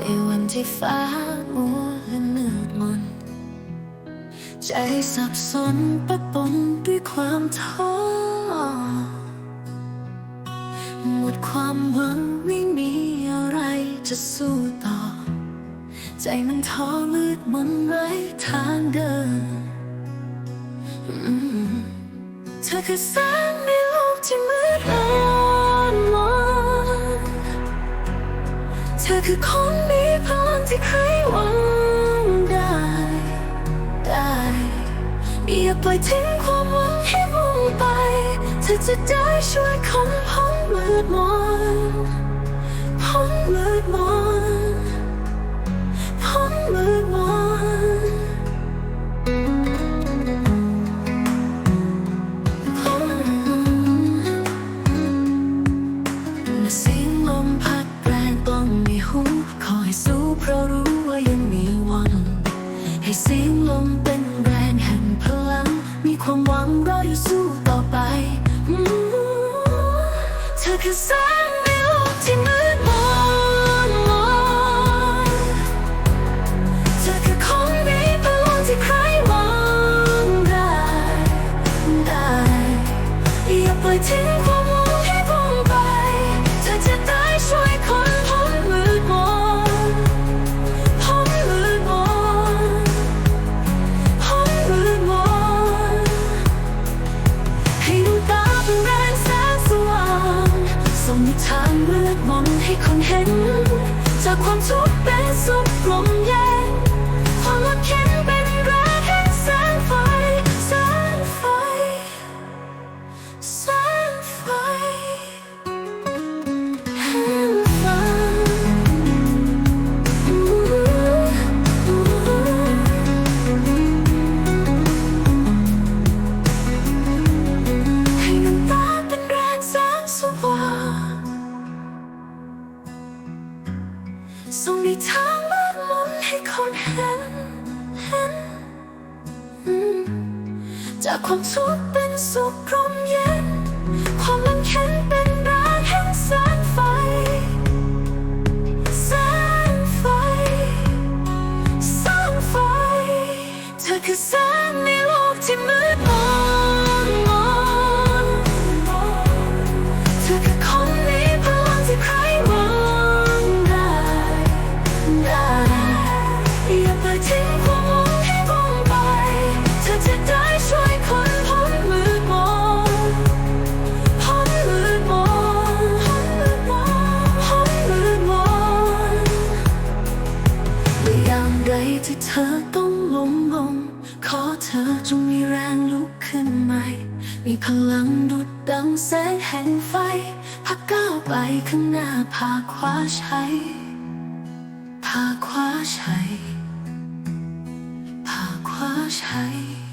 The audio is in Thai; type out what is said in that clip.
ในวันที่ฟ้ามัวและมืดมน ใจสับสนปะปนด้วยความท้อหมดความหวังไม่มีอะไรจะสู้ต่อ ใจมันท้อมืดมนไร้ทางเดินอืมเธอคือแสงในโลกที่มืด ธอคือคนมีพลังที่ใครหวังได้ ได้อย่าปล่อยทิ้งความหวังให้มุ่งไป เธอจะได้ช่วยคนพ้นมืดมนพ้นมืดมนพ้นมืดมน คือแสงในโลกที่มืดมนมนเธอคือคนมีพลังที่ใครมองได้ได้อย่าปล่อยทิ้ง ทางมืดมนให้คนเห็น จากความทุกข์เป็นสุขลมเย็นความอดเข้ม ส่งในทางมืดมนให้คนเห็นเห็นจากความทุกข์เป็นสุขร่มเย็น ความมันเข็นเป็นแรงแห่งแสงไฟ แสงไฟ แสงไฟ เธอคือแสงในโลกที่มืดมน มื่อยามใดที่เธอต้องล้มลง ขอเธอจงมีแรงลุกขึ้นใหม่ มีพลังดุดดังแสงแห่งไฟพาก้าวไปข้างหน้าพาคว้าชัยพาคว้าชัยพาคว้าชัย